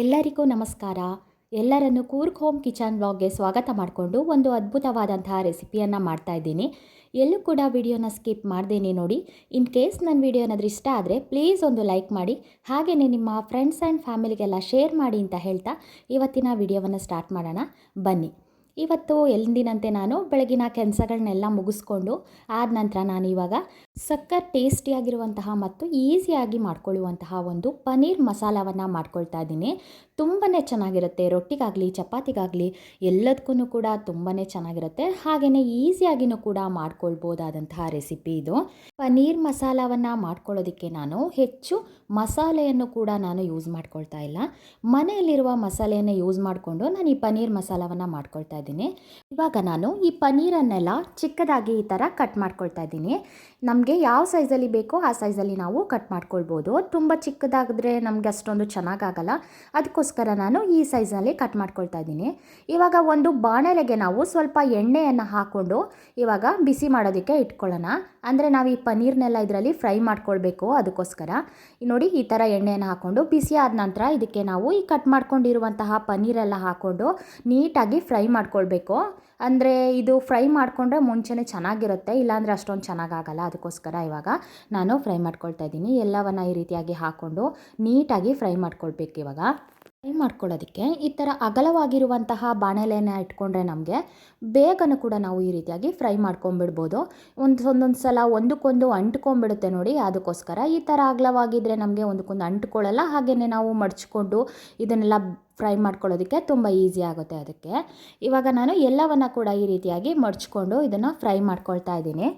ಎಲ್ಲರಿಗೂ ನಮಸ್ಕಾರ. ಎಲ್ಲರನ್ನು ಕೂರ್ಗ್ ಹೋಮ್ ಕಿಚನ್ ವ್ಲಾಗ್ಗೆ ಸ್ವಾಗತ ಮಾಡಿಕೊಂಡು ಒಂದು ಅದ್ಭುತವಾದಂತಹ ರೆಸಿಪಿಯನ್ನು ಮಾಡ್ತಾ ಇದ್ದೀನಿ. ಎಲ್ಲೂ ಕೂಡ ವಿಡಿಯೋನ ಸ್ಕಿಪ್ ಮಾಡ್ದೇನೆ ನೋಡಿ. ಇನ್ ಕೇಸ್ ನನ್ನ ವಿಡಿಯೋ ಏನಾದರೂ ಇಷ್ಟ ಆದರೆ ಪ್ಲೀಸ್ ಒಂದು ಲೈಕ್ ಮಾಡಿ. ಹಾಗೆಯೇ ನಿಮ್ಮ ಫ್ರೆಂಡ್ಸ್ ಆ್ಯಂಡ್ ಫ್ಯಾಮಿಲಿಗೆಲ್ಲ ಶೇರ್ ಮಾಡಿ ಅಂತ ಹೇಳ್ತಾ ಇವತ್ತಿನ ವಿಡಿಯೋವನ್ನು ಸ್ಟಾರ್ಟ್ ಮಾಡೋಣ. ಬನ್ನಿ. ಇವತ್ತು ಎಲ್ಲಿಂದಿನಂತೆ ನಾನು ಬೆಳಗಿನ ಕೆಲಸಗಳನ್ನೆಲ್ಲ ಮುಗಿಸ್ಕೊಂಡು ಆದ ನಂತರ ನಾನು ಇವಾಗ ಸಕ್ಕರ್ ಟೇಸ್ಟಿಯಾಗಿರುವಂತಹ ಮತ್ತು ಈಸಿಯಾಗಿ ಮಾಡ್ಕೊಳ್ಳುವಂತಹ ಒಂದು ಪನ್ನೀರ್ ಮಸಾಲವನ್ನು ಮಾಡ್ಕೊಳ್ತಾ ಇದ್ದೀನಿ. ತುಂಬಾ ಚೆನ್ನಾಗಿರುತ್ತೆ. ರೊಟ್ಟಿಗಾಗಲಿ, ಚಪಾತಿಗಾಗಲಿ ಎಲ್ಲದಕ್ಕೂ ಕೂಡ ತುಂಬಾ ಚೆನ್ನಾಗಿರುತ್ತೆ. ಹಾಗೆಯೇ ಈಸಿಯಾಗಿನೂ ಕೂಡ ಮಾಡ್ಕೊಳ್ಬೋದಾದಂತಹ ರೆಸಿಪಿ ಇದು. ಪನ್ನೀರ್ ಮಸಾಲವನ್ನು ಮಾಡ್ಕೊಳ್ಳೋದಕ್ಕೆ ನಾನು ಹೆಚ್ಚು ಮಸಾಲೆಯನ್ನು ಕೂಡ ನಾನು ಯೂಸ್ ಮಾಡ್ಕೊಳ್ತಾ ಇಲ್ಲ. ಮನೆಯಲ್ಲಿರುವ ಮಸಾಲೆಯನ್ನು ಯೂಸ್ ಮಾಡಿಕೊಂಡು ನಾನು ಈ ಪನ್ನೀರ್ ಮಸಾಲವನ್ನು ಮಾಡ್ಕೊಳ್ತಾ ಇದ್ದೀನಿ. ಇವಾಗ ನಾನು ಈ ಪನ್ನೀರನ್ನೆಲ್ಲ ಚಿಕ್ಕದಾಗಿ ಈ ಥರ ಕಟ್ ಮಾಡ್ಕೊಳ್ತಾ ಇದ್ದೀನಿ. ನಮಗೆ ಯಾವ ಸೈಜಲ್ಲಿ ಬೇಕೋ ಆ ಸೈಜಲ್ಲಿ ನಾವು ಕಟ್ ಮಾಡ್ಕೊಳ್ಬೋದು. ತುಂಬ ಚಿಕ್ಕದಾಗಿದ್ರೆ ನಮಗೆ ಅಷ್ಟೊಂದು ಚೆನ್ನಾಗಾಗಲ್ಲ. ಅದಕ್ಕೋಸ್ಕರ ನಾನು ಈ ಸೈಜಲ್ಲಿ ಕಟ್ ಮಾಡ್ಕೊಳ್ತಾ ಇದ್ದೀನಿ. ಇವಾಗ ಒಂದು ಬಾಣಲೆಗೆ ನಾವು ಸ್ವಲ್ಪ ಎಣ್ಣೆಯನ್ನು ಹಾಕ್ಕೊಂಡು ಇವಾಗ ಬಿಸಿ ಮಾಡೋದಕ್ಕೆ ಇಟ್ಕೊಳ್ಳೋಣ. ಅಂದರೆ ನಾವು ಈ ಪನ್ನೀರ್ನೆಲ್ಲ ಇದರಲ್ಲಿ ಫ್ರೈ ಮಾಡ್ಕೊಳ್ಬೇಕು ಅದಕ್ಕೋಸ್ಕರ. ನೋಡಿ ಈ ಥರ ಎಣ್ಣೆಯನ್ನು ಹಾಕ್ಕೊಂಡು ಬಿಸಿ ಆದ ನಂತರ ಇದಕ್ಕೆ ನಾವು ಈ ಕಟ್ ಮಾಡ್ಕೊಂಡಿರುವಂತಹ ಪನ್ನೀರೆಲ್ಲ ಹಾಕ್ಕೊಂಡು ನೀಟಾಗಿ ಫ್ರೈ ಮಾಡ್ಕೊಳ್ಬೇಕು. ಅಂದರೆ ಇದು ಫ್ರೈ ಮಾಡಿಕೊಂಡ್ರೆ ಮುಂಚೆನೇ ಚೆನ್ನಾಗಿರುತ್ತೆ, ಇಲ್ಲಾಂದರೆ ಅಷ್ಟೊಂದು ಚೆನ್ನಾಗಾಗಲ್ಲ. ಅದಕ್ಕೋಸ್ಕರ ಇವಾಗ ನಾನು ಫ್ರೈ ಮಾಡ್ಕೊಳ್ತಾ ಇದ್ದೀನಿ. ಎಲ್ಲವನ್ನು ಈ ರೀತಿಯಾಗಿ ಹಾಕ್ಕೊಂಡು ನೀಟಾಗಿ ಫ್ರೈ ಮಾಡ್ಕೊಳ್ಬೇಕು ಇವಾಗ. ಫ್ರೈ ಮಾಡ್ಕೊಳ್ಳೋದಕ್ಕೆ ಈ ಥರ ಅಗಲವಾಗಿರುವಂತಹ ಬಾಣಲೆನ ಇಟ್ಕೊಂಡ್ರೆ ನಮಗೆ ಬೇಗನೂ ಕೂಡ ನಾವು ಈ ರೀತಿಯಾಗಿ ಫ್ರೈ ಮಾಡ್ಕೊಂಬಿಡ್ಬೋದು. ಒಂದು ಒಂದೊಂದು ಸಲ ಒಂದಕ್ಕೊಂದು ಅಂಟ್ಕೊಂಬಿಡುತ್ತೆ ನೋಡಿ, ಅದಕ್ಕೋಸ್ಕರ ಈ ಥರ ಅಗಲವಾಗಿದ್ದರೆ ನಮಗೆ ಒಂದಕ್ಕೊಂದು ಅಂಟ್ಕೊಳ್ಳಲ್ಲ ಹಾಗೆಯೇ ನಾವು ಮಡಚ್ಕೊಂಡು ಇದನ್ನೆಲ್ಲ ಫ್ರೈ ಮಾಡ್ಕೊಳ್ಳೋದಕ್ಕೆ ತುಂಬ ಈಸಿ ಆಗುತ್ತೆ ಅದಕ್ಕೆ. ಇವಾಗ ನಾನು ಎಲ್ಲವನ್ನು ಕೂಡ ಈ ರೀತಿಯಾಗಿ ಮಡಚ್ಕೊಂಡು ಇದನ್ನು ಫ್ರೈ ಮಾಡ್ಕೊಳ್ತಾ ಇದ್ದೀನಿ.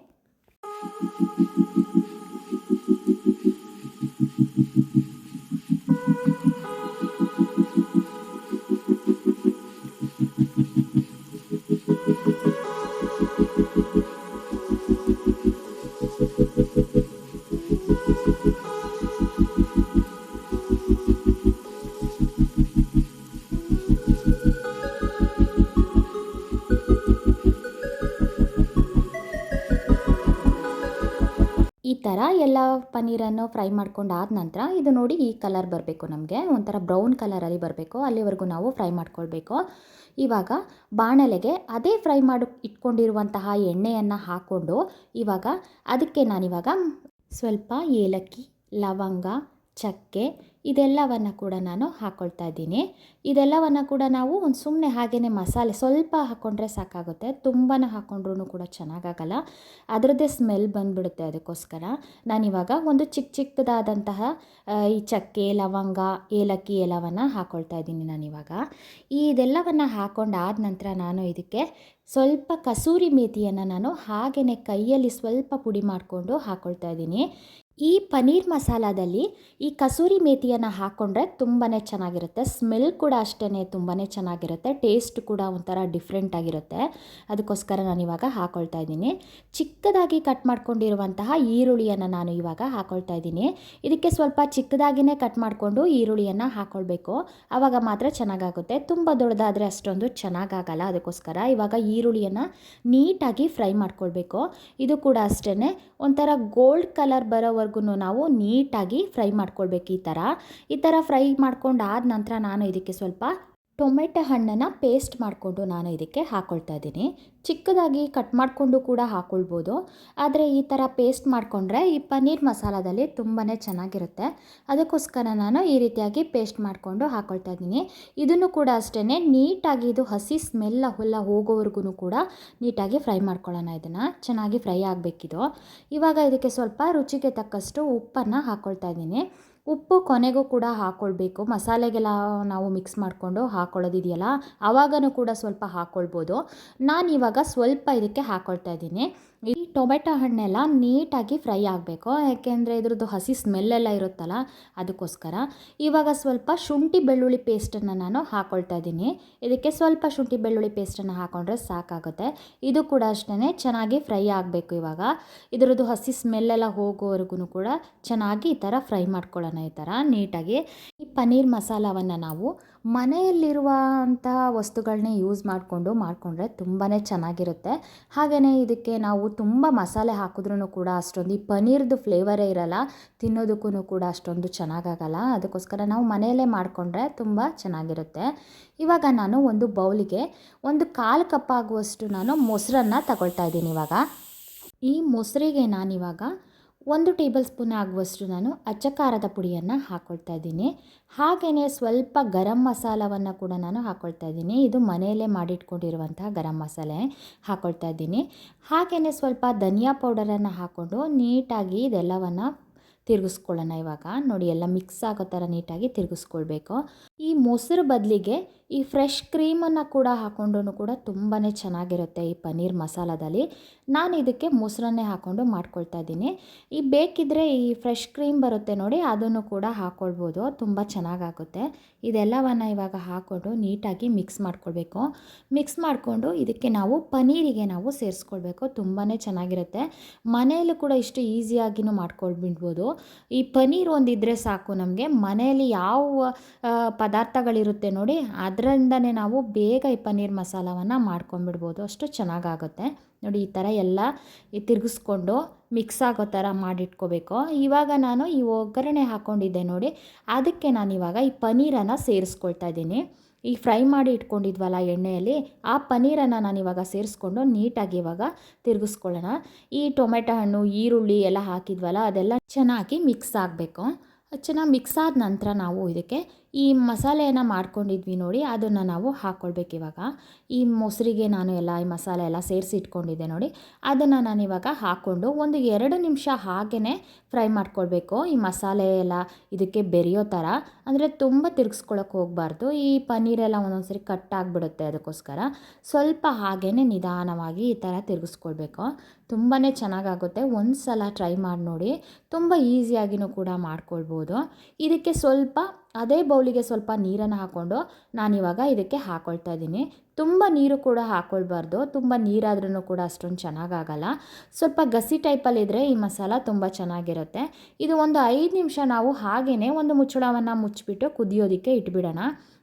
ಥರ ಎಲ್ಲ ಪನ್ನೀರನ್ನು ಫ್ರೈ ಮಾಡ್ಕೊಂಡು ಆದ ನಂತರ ಇದು ನೋಡಿ ಈ ಕಲರ್ ಬರಬೇಕು ನಮಗೆ. ಒಂಥರ ಬ್ರೌನ್ ಕಲರಲ್ಲಿ ಬರಬೇಕು. ಅಲ್ಲಿವರೆಗೂ ನಾವು ಫ್ರೈ ಮಾಡ್ಕೊಳ್ಬೇಕು. ಇವಾಗ ಬಾಣಲೆಗೆ ಅದೇ ಫ್ರೈ ಮಾಡಿ, ಇಟ್ಕೊಂಡಿರುವಂತಹ ಎಣ್ಣೆಯನ್ನು ಹಾಕ್ಕೊಂಡು ಇವಾಗ ಅದಕ್ಕೆ ನಾನಿವಾಗ ಸ್ವಲ್ಪ ಏಲಕ್ಕಿ, ಲವಂಗ, ಚಕ್ಕೆ ಇದೆಲ್ಲವನ್ನು ಕೂಡ ನಾನು ಹಾಕ್ಕೊಳ್ತಾ ಇದ್ದೀನಿ. ಇದೆಲ್ಲವನ್ನು ಕೂಡ ನಾವು ಒಂದು ಸುಮ್ಮನೆ ಹಾಗೆಯೇ ಮಸಾಲೆ ಸ್ವಲ್ಪ ಹಾಕ್ಕೊಂಡ್ರೆ ಸಾಕಾಗುತ್ತೆ. ತುಂಬಾ ಹಾಕ್ಕೊಂಡ್ರೂ ಕೂಡ ಚೆನ್ನಾಗಾಗಲ್ಲ. ಅದರದ್ದೇ ಸ್ಮೆಲ್ ಬಂದುಬಿಡುತ್ತೆ ಅದಕ್ಕೋಸ್ಕರ. ನಾನಿವಾಗ ಒಂದು ಚಿಕ್ಕ ಚಿಕ್ಕದಾದಂತಹ ಈ ಚಕ್ಕೆ, ಲವಂಗ, ಏಲಕ್ಕಿ ಎಲ್ಲವನ್ನು ಹಾಕ್ಕೊಳ್ತಾ ಇದ್ದೀನಿ ನಾನಿವಾಗ. ಇದೆಲ್ಲವನ್ನು ಹಾಕ್ಕೊಂಡಾದ ನಂತರ ನಾನು ಇದಕ್ಕೆ ಸ್ವಲ್ಪ ಕಸೂರಿ ಮೇಥಿಯನ್ನು ನಾನು ಹಾಗೆಯೇ ಕೈಯಲ್ಲಿ ಸ್ವಲ್ಪ ಪುಡಿ ಮಾಡಿಕೊಂಡು ಹಾಕ್ಕೊಳ್ತಾ ಇದ್ದೀನಿ. ಈ ಪನ್ನೀರ್ ಮಸಾಲದಲ್ಲಿ ಈ ಕಸೂರಿ ಮೇಥಿಯನ್ನು ಹಾಕ್ಕೊಂಡ್ರೆ ತುಂಬಾ ಚೆನ್ನಾಗಿರುತ್ತೆ. ಸ್ಮೆಲ್ ಕೂಡ ಅಷ್ಟೇ ತುಂಬಾ ಚೆನ್ನಾಗಿರುತ್ತೆ. ಟೇಸ್ಟ್ ಕೂಡ ಒಂಥರ ಡಿಫ್ರೆಂಟ್ ಆಗಿರುತ್ತೆ. ಅದಕ್ಕೋಸ್ಕರ ನಾನು ಇವಾಗ ಹಾಕ್ಕೊಳ್ತಾ ಇದ್ದೀನಿ. ಚಿಕ್ಕದಾಗಿ ಕಟ್ ಮಾಡ್ಕೊಂಡಿರುವಂತಹ ಈರುಳ್ಳಿಯನ್ನು ನಾನು ಇವಾಗ ಹಾಕ್ಕೊಳ್ತಾ ಇದ್ದೀನಿ. ಇದಕ್ಕೆ ಸ್ವಲ್ಪ ಚಿಕ್ಕದಾಗಿಯೇ ಕಟ್ ಮಾಡಿಕೊಂಡು ಈರುಳ್ಳಿಯನ್ನು ಹಾಕ್ಕೊಳ್ಬೇಕು ಆವಾಗ ಮಾತ್ರ ಚೆನ್ನಾಗಾಗುತ್ತೆ. ತುಂಬ ದೊಡ್ಡದಾದರೆ ಅಷ್ಟೊಂದು ಚೆನ್ನಾಗಾಗಲ್ಲ. ಅದಕ್ಕೋಸ್ಕರ ಇವಾಗ ಈರುಳ್ಳಿಯನ್ನು ನೀಟಾಗಿ ಫ್ರೈ ಮಾಡ್ಕೊಳ್ಬೇಕು. ಇದು ಕೂಡ ಅಷ್ಟೇ ಒಂಥರ ಗೋಲ್ಡ್ ಕಲರ್ ಬರೋವರೆಗೂ ನಾವು ನೀಟಾಗಿ ಫ್ರೈ ಮಾಡ್ಕೊಳ್ಬೇಕು ಈ ಥರ. ಈ ಥರ ಫ್ರೈ ಮಾಡ್ಕೊಂಡು ಆದ ನಂತರ ನಾನು ಇದಕ್ಕೆ ಸ್ವಲ್ಪ ಟೊಮೆಟೊ ಹಣ್ಣನ್ನು ಪೇಸ್ಟ್ ಮಾಡಿಕೊಂಡು ನಾನು ಇದಕ್ಕೆ ಹಾಕ್ಕೊಳ್ತಾ ಇದ್ದೀನಿ. ಚಿಕ್ಕದಾಗಿ ಕಟ್ ಮಾಡಿಕೊಂಡು ಕೂಡ ಹಾಕ್ಕೊಳ್ಬೋದು ಆದರೆ ಈ ಥರ ಪೇಸ್ಟ್ ಮಾಡಿಕೊಂಡ್ರೆ ಈ ಪನ್ನೀರ್ ಮಸಾಲದಲ್ಲಿ ತುಂಬಾ ಚೆನ್ನಾಗಿರುತ್ತೆ. ಅದಕ್ಕೋಸ್ಕರ ನಾನು ಈ ರೀತಿಯಾಗಿ ಪೇಸ್ಟ್ ಮಾಡಿಕೊಂಡು ಹಾಕ್ಕೊಳ್ತಾ ಇದ್ದೀನಿ. ಇದನ್ನು ಕೂಡ ಅಷ್ಟೇ ನೀಟಾಗಿ ಇದು ಹಸಿ ಸ್ಮೆಲ್ಲ ಹೊಲ್ಲ ಹೋಗೋವರೆಗೂ ಕೂಡ ನೀಟಾಗಿ ಫ್ರೈ ಮಾಡ್ಕೊಳ್ಳೋಣ ಇದನ್ನು. ಚೆನ್ನಾಗಿ ಫ್ರೈ ಆಗಬೇಕಿದು. ಇವಾಗ ಇದಕ್ಕೆ ಸ್ವಲ್ಪ ರುಚಿಗೆ ತಕ್ಕಷ್ಟು ಉಪ್ಪನ್ನು ಹಾಕ್ಕೊಳ್ತಾ ಇದ್ದೀನಿ. ಉಪ್ಪು ಕೊನೆಗೂ ಕೂಡ ಹಾಕ್ಕೊಳ್ಬೇಕು ಮಸಾಲೆಗೆಲ್ಲ ನಾವು ಮಿಕ್ಸ್ ಮಾಡಿಕೊಂಡು ಹಾಕ್ಕೊಳ್ಳೋದಿದೆಯಲ್ಲ ಆವಾಗನೂ ಕೂಡ ಸ್ವಲ್ಪ ಹಾಕ್ಕೊಳ್ಬೋದು ನಾನಿವಾಗ ಸ್ವಲ್ಪ ಇದಕ್ಕೆ ಹಾಕ್ಕೊಳ್ತಾ ಇದ್ದೀನಿ. ಈ ಟೊಮೆಟೊ ಹಣ್ಣೆಲ್ಲ ನೀಟಾಗಿ ಫ್ರೈ ಆಗಬೇಕು. ಯಾಕೆಂದರೆ ಇದ್ರದ್ದು ಹಸಿ ಸ್ಮೆಲ್ಲೆಲ್ಲ ಇರುತ್ತಲ್ಲ, ಅದಕ್ಕೋಸ್ಕರ. ಇವಾಗ ಸ್ವಲ್ಪ ಶುಂಠಿ ಬೆಳ್ಳುಳ್ಳಿ ಪೇಸ್ಟನ್ನು ನಾನು ಹಾಕ್ಕೊಳ್ತಾ ಇದ್ದೀನಿ. ಇದಕ್ಕೆ ಸ್ವಲ್ಪ ಶುಂಠಿ ಬೆಳ್ಳುಳ್ಳಿ ಪೇಸ್ಟನ್ನು ಹಾಕ್ಕೊಂಡ್ರೆ ಸಾಕಾಗುತ್ತೆ. ಇದು ಕೂಡ ಅಷ್ಟೇ ಚೆನ್ನಾಗಿ ಫ್ರೈ ಆಗಬೇಕು ಇವಾಗ. ಇದರದ್ದು ಹಸಿ ಸ್ಮೆಲ್ಲೆಲ್ಲ ಹೋಗೋವರೆಗೂ ಕೂಡ ಚೆನ್ನಾಗಿ ಈ ಥರ ಫ್ರೈ ಮಾಡ್ಕೊಳ್ಳೋಣ. ತಿರುಗಿಸ್ಕೊಳ್ಳೋಣ ಈ ಥರ ನೀಟಾಗಿ ಈ ಪನ್ನೀರ್ ಮಸಾಲವನ್ನು ನಾವು ಮನೆಯಲ್ಲಿರುವಂಥ ವಸ್ತುಗಳನ್ನೇ ಯೂಸ್ ಮಾಡಿಕೊಂಡು ಮಾಡಿಕೊಂಡ್ರೆ ತುಂಬಾ ಚೆನ್ನಾಗಿರುತ್ತೆ. ಹಾಗೆಯೇ ಇದಕ್ಕೆ ನಾವು ತುಂಬ ಮಸಾಲೆ ಹಾಕಿದ್ರೂ ಕೂಡ ಅಷ್ಟೊಂದು ಈ ಪನ್ನೀರ್ದು ಫ್ಲೇವರೇ ಇರಲ್ಲ ತಿನ್ನೋದಕ್ಕೂ ಕೂಡ ಅಷ್ಟೊಂದು ಚೆನ್ನಾಗಾಗಲ್ಲ. ಅದಕ್ಕೋಸ್ಕರ ನಾವು ಮನೆಯಲ್ಲೇ ಮಾಡಿಕೊಂಡ್ರೆ ತುಂಬ ಚೆನ್ನಾಗಿರುತ್ತೆ. ಇವಾಗ ನಾನು ಒಂದು ಬೌಲಿಗೆ ಒಂದು ಕಾಲು ಕಪ್ ಆಗುವಷ್ಟು ನಾನು ಮೊಸರನ್ನು ತಗೊಳ್ತಾ ಇದ್ದೀನಿ ಇವಾಗ. ಈ ಮೊಸರಿಗೆ ನಾನಿವಾಗ ಒಂದು ಟೇಬಲ್ ಸ್ಪೂನ್ ಆಗುವಷ್ಟು ನಾನು ಅಚ್ಚ ಖಾರದ ಪುಡಿಯನ್ನು ಹಾಕ್ಕೊಳ್ತಾ ಇದ್ದೀನಿ. ಹಾಗೆಯೇ ಸ್ವಲ್ಪ ಗರಂ ಮಸಾಲವನ್ನು ಕೂಡ ನಾನು ಹಾಕ್ಕೊಳ್ತಾ ಇದ್ದೀನಿ. ಇದು ಮನೆಯಲ್ಲೇ ಮಾಡಿಟ್ಕೊಂಡಿರುವಂತಹ ಗರಂ ಮಸಾಲೆ ಹಾಕ್ಕೊಳ್ತಾ ಇದ್ದೀನಿ. ಹಾಗೆಯೇ ಸ್ವಲ್ಪ ಧನಿಯಾ ಪೌಡರನ್ನು ಹಾಕ್ಕೊಂಡು ನೀಟಾಗಿ ಇದೆಲ್ಲವನ್ನು ತಿರುಗಿಸ್ಕೊಳ್ಳೋಣ ಇವಾಗ. ನೋಡಿ, ಎಲ್ಲ ಮಿಕ್ಸ್ ಆಗೋ ಥರ ನೀಟಾಗಿ ತಿರುಗಿಸ್ಕೊಳ್ಬೇಕು. ಈ ಮೊಸರು ಬದಲಿಗೆ ಈ ಫ್ರೆಶ್ ಕ್ರೀಮನ್ನು ಕೂಡ ಹಾಕ್ಕೊಂಡು ಕೂಡ ತುಂಬಾ ಚೆನ್ನಾಗಿರುತ್ತೆ ಈ ಪನ್ನೀರ್ ಮಸಾಲದಲ್ಲಿ. ನಾನು ಇದಕ್ಕೆ ಮೊಸರನ್ನೇ ಹಾಕ್ಕೊಂಡು ಮಾಡ್ಕೊಳ್ತಾ ಇದ್ದೀನಿ. ಈ ಬೇಕಿದ್ದರೆ ಈ ಫ್ರೆಶ್ ಕ್ರೀಮ್ ಬರುತ್ತೆ ನೋಡಿ, ಅದನ್ನು ಕೂಡ ಹಾಕ್ಕೊಳ್ಬೋದು ತುಂಬ ಚೆನ್ನಾಗಾಗುತ್ತೆ. ಇದೆಲ್ಲವನ್ನು ಇವಾಗ ಹಾಕ್ಕೊಂಡು ನೀಟಾಗಿ ಮಿಕ್ಸ್ ಮಾಡ್ಕೊಳ್ಬೇಕು. ಮಿಕ್ಸ್ ಮಾಡಿಕೊಂಡು ಇದಕ್ಕೆ ನಾವು ಪನ್ನೀರಿಗೆ ನಾವು ಸೇರಿಸ್ಕೊಳ್ಬೇಕು. ತುಂಬಾ ಚೆನ್ನಾಗಿರುತ್ತೆ. ಮನೆಯಲ್ಲೂ ಕೂಡ ಇಷ್ಟು ಈಸಿಯಾಗಿನೂ ಮಾಡ್ಕೊಳ್ಬಿಡ್ಬೋದು. ಈ ಪನ್ನೀರ್ ಒಂದಿದ್ರೆ ಸಾಕು ನಮಗೆ. ಮನೆಯಲ್ಲಿ ಯಾವ ಪದಾರ್ಥಗಳಿರುತ್ತೆ ನೋಡಿ, ಅದರಿಂದನೇ ನಾವು ಬೇಗ ಈ ಪನ್ನೀರ್ ಮಸಾಲವನ್ನು ಮಾಡ್ಕೊಂಬಿಡ್ಬೋದು ಅಷ್ಟು ಚೆನ್ನಾಗಾಗುತ್ತೆ. ನೋಡಿ, ಈ ಥರ ಎಲ್ಲ ತಿರುಗಿಸ್ಕೊಂಡು ಮಿಕ್ಸ್ ಆಗೋ ಥರ ಮಾಡಿಟ್ಕೋಬೇಕು. ಇವಾಗ ನಾನು ಈ ಒಗ್ಗರಣೆ ಹಾಕ್ಕೊಂಡಿದ್ದೆ ನೋಡಿ, ಅದಕ್ಕೆ ನಾನು ಇವಾಗ ಈ ಪನ್ನೀರನ್ನು ಸೇರಿಸ್ಕೊಳ್ತಾ ಇದ್ದೀನಿ. ಈ ಫ್ರೈ ಮಾಡಿ ಇಟ್ಕೊಂಡಿದ್ವಲ್ಲ ಎಣ್ಣೆಯಲ್ಲಿ, ಆ ಪನ್ನೀರನ್ನು ನಾನು ಇವಾಗ ಸೇರಿಸ್ಕೊಂಡು ನೀಟಾಗಿ ಇವಾಗ ತಿರುಗಿಸ್ಕೊಳ್ಳೋಣ. ಈ ಟೊಮೆಟೊ ಹಣ್ಣು, ಈರುಳ್ಳಿ ಎಲ್ಲ ಹಾಕಿದ್ವಲ್ಲ, ಅದೆಲ್ಲ ಚೆನ್ನಾಗಿ ಮಿಕ್ಸ್ ಆಗಬೇಕು. ಚೆನ್ನಾಗಿ ಮಿಕ್ಸ್ ಆದ ನಂತರ ನಾವು ಇದಕ್ಕೆ ಈ ಮಸಾಲೆಯನ್ನು ಮಾಡ್ಕೊಂಡಿದ್ವಿ ನೋಡಿ, ಅದನ್ನು ನಾವು ಹಾಕ್ಕೊಳ್ಬೇಕು ಇವಾಗ. ಈ ಮೊಸರಿಗೆ ನಾನು ಎಲ್ಲ, ಈ ಮಸಾಲೆ ಎಲ್ಲ ಸೇರಿಸಿ ಇಟ್ಕೊಂಡಿದ್ದೆ ನೋಡಿ, ಅದನ್ನು ನಾನು ಇವಾಗ ಹಾಕ್ಕೊಂಡು ಒಂದು ಎರಡು ನಿಮಿಷ ಹಾಗೇ ಫ್ರೈ ಮಾಡ್ಕೊಳ್ಬೇಕು. ಈ ಮಸಾಲೆ ಎಲ್ಲ ಇದಕ್ಕೆ ಬೆರೆಯೋ ಥರ, ಅಂದರೆ ತುಂಬ ತಿರ್ಗಿಸ್ಕೊಳಕ್ಕೆ ಹೋಗಬಾರ್ದು. ಈ ಪನ್ನೀರೆಲ್ಲ ಒಂದೊಂದು ಸರಿ ಕಟ್ ಆಗಿಬಿಡುತ್ತೆ ಅದಕ್ಕೋಸ್ಕರ. ಸ್ವಲ್ಪ ಹಾಗೇ ನಿಧಾನವಾಗಿ ಈ ಥರ ತಿರುಗಿಸ್ಕೊಳ್ಬೇಕು. ತುಂಬಾ ಚೆನ್ನಾಗಾಗುತ್ತೆ. ಒಂದು ಸಲ ಟ್ರೈ ಮಾಡಿ ನೋಡಿ, ತುಂಬ ಈಸಿಯಾಗಿಯೂ ಕೂಡ ಮಾಡ್ಕೊಳ್ಬೋದು. ಇದಕ್ಕೆ ಸ್ವಲ್ಪ ಅದೇ ಬೌಲಿಗೆ ಸ್ವಲ್ಪ ನೀರನ್ನು ಹಾಕ್ಕೊಂಡು ನಾನಿವಾಗ ಇದಕ್ಕೆ ಹಾಕ್ಕೊಳ್ತಾ ಇದ್ದೀನಿ. ತುಂಬ ನೀರು ಕೂಡ ಹಾಕ್ಕೊಳ್ಬಾರ್ದು ತುಂಬ ನೀರಾದ್ರೂ ಕೂಡ ಅಷ್ಟೊಂದು ಚೆನ್ನಾಗಾಗಲ್ಲ. ಸ್ವಲ್ಪ ಗಸಿ ಟೈಪಲ್ಲಿದ್ದರೆ ಈ ಮಸಾಲ ತುಂಬ ಚೆನ್ನಾಗಿರುತ್ತೆ. ಇದು ಒಂದು ಐದು ನಿಮಿಷ ನಾವು ಹಾಗೆಯೇ ಒಂದು ಮುಚ್ಚಳವನ್ನು ಮುಚ್ಚಿಬಿಟ್ಟು ಕುದಿಯೋದಕ್ಕೆ ಇಟ್ಬಿಡೋಣ.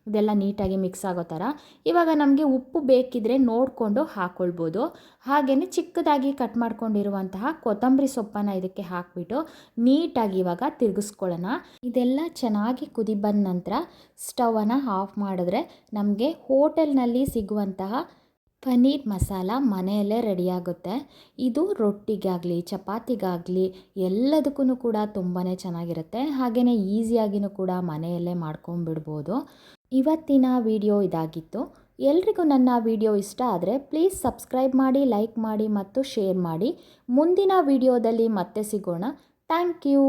ಇದೆಲ್ಲ ನೀಟಾಗಿ ಮಿಕ್ಸ್ ಆಗೋ ಥರ. ಇವಾಗ ನಮಗೆ ಉಪ್ಪು ಬೇಕಿದ್ರೆ ನೋಡಿಕೊಂಡು ಹಾಕ್ಕೊಳ್ಬೋದು ಹಾಗೆಯೇ ಚಿಕ್ಕದಾಗಿ ಕಟ್ ಮಾಡ್ಕೊಂಡಿರುವಂತಹ ಕೊತ್ತಂಬರಿ ಸೊಪ್ಪನ್ನು ಇದಕ್ಕೆ ಹಾಕಿಬಿಟ್ಟು ನೀಟಾಗಿ ಇವಾಗ ತಿರುಗಿಸ್ಕೊಳ್ಳೋಣ. ಇದೆಲ್ಲ ಚೆನ್ನಾಗಿ ಕುದಿ ಬಂದ ನಂತರ ಸ್ಟವನ್ನು ಆಫ್ ಮಾಡಿದ್ರೆ ನಮಗೆ ಹೋಟೆಲ್ನಲ್ಲಿ ಸಿಗುವಂತಹ ಪನ್ನೀರ್ ಮಸಾಲ ಮನೆಯಲ್ಲೇ ರೆಡಿಯಾಗುತ್ತೆ ಇದು ರೊಟ್ಟಿಗಾಗಲಿ, ಚಪಾತಿಗಾಗಲಿ ಎಲ್ಲದಕ್ಕೂ ಕೂಡ ತುಂಬಾ ಚೆನ್ನಾಗಿರುತ್ತೆ. ಹಾಗೆಯೇ ಈಸಿಯಾಗಿಯೂ ಕೂಡ ಮನೆಯಲ್ಲೇ ಮಾಡ್ಕೊಂಬಿಡ್ಬೋದು ಇವತ್ತಿನ ವಿಡಿಯೋ ಇದಾಗಿತ್ತು. ಎಲ್ರಿಗೂ ನನ್ನ ವಿಡಿಯೋ ಇಷ್ಟ ಆದರೆ ಪ್ಲೀಸ್ ಸಬ್ಸ್ಕ್ರೈಬ್ ಮಾಡಿ, ಲೈಕ್ ಮಾಡಿ ಮತ್ತು ಶೇರ್ ಮಾಡಿ. ಮುಂದಿನ ವಿಡಿಯೋದಲ್ಲಿ ಮತ್ತೆ ಸಿಗೋಣ. Thank you.